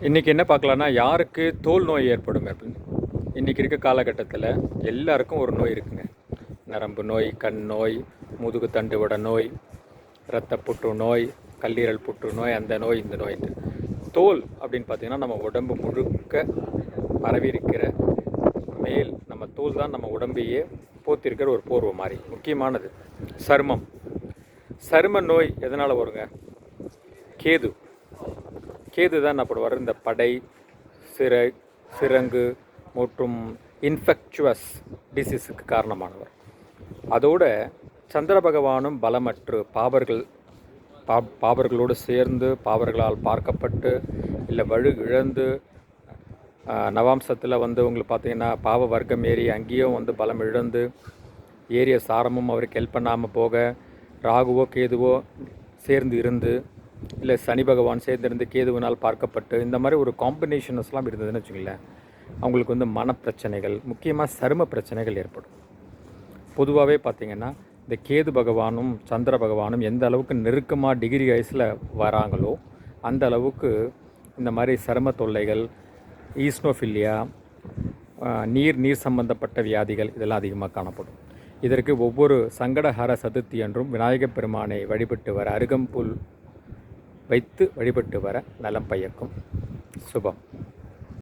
இன்றைக்கி என்ன பார்க்கலான்னா யாருக்கு தோல் நோய் ஏற்படும் அப்படின்னு. இன்றைக்கி இருக்க காலகட்டத்தில் எல்லாருக்கும் ஒரு நோய் இருக்குங்க. நரம்பு நோய் கண் நோய் முதுகு தண்டுவட நோய் இரத்த புற்று நோய் கல்லீரல் புற்று நோய் அந்த நோய் இந்த நோய். தோல் அப்படின்னு பார்த்தீங்கன்னா நம்ம உடம்பு முழுக்க பரவி இருக்கிற மேல் நம்ம தோல் தான் நம்ம உடம்பையே போத்திருக்கிற ஒரு போர்வை மாதிரி முக்கியமானது. சருமம். சரும நோய் எதனால் வருங்க? கேது. கேது தான் அப்படி வர இந்த படை சிறை சிறங்கு மற்றும் இன்ஃபெக்சுவஸ் டிசீஸுக்கு காரணமானவர். அதோட சந்திர பகவானும் பலமற்று பாவர்கள் பா பாவர்களோடு சேர்ந்து பாவர்களால் பார்க்கப்பட்டு இல்லை வழு இழந்து நவாம்சத்தில் வந்து உங்களுக்கு பார்த்தீங்கன்னா பாவ வர்க்கம் ஏறி அங்கேயும் வந்து பலம் இழந்து ஏறிய சாரமும் அவருக்கு ஹெல்ப் பண்ணாமல் போக ராகுவோ கேதுவோ சேர்ந்து இருந்து இல்லை சனி பகவான் சேர்ந்திருந்து கேதுவினால் பார்க்கப்பட்டு இந்த மாதிரி ஒரு காம்பினேஷன்ஸ்லாம் இருந்ததுன்னு வச்சுங்களேன் அவங்களுக்கு வந்து மனப்பிரச்சனைகள் முக்கியமாக சரும பிரச்சனைகள் ஏற்படும். பொதுவாகவே பார்த்திங்கன்னா இந்த கேது பகவானும் சந்திர பகவானும் எந்த அளவுக்கு நெருக்கமாக டிகிரி வயசில் வராங்களோ அந்த அளவுக்கு இந்த மாதிரி சரும தொல்லைகள் ஈஸ்னோஃபில்லியா நீர் நீர் சம்பந்தப்பட்ட வியாதிகள் இதெல்லாம் அதிகமாக காணப்படும். இதற்கு ஒவ்வொரு சங்கடஹர சதுர்த்தி என்றும் விநாயகப் பெருமானை வழிபட்டு வர அருகம்புல் வைத்து வழிபட்டு வர நலம் பயக்கும். சுபம்.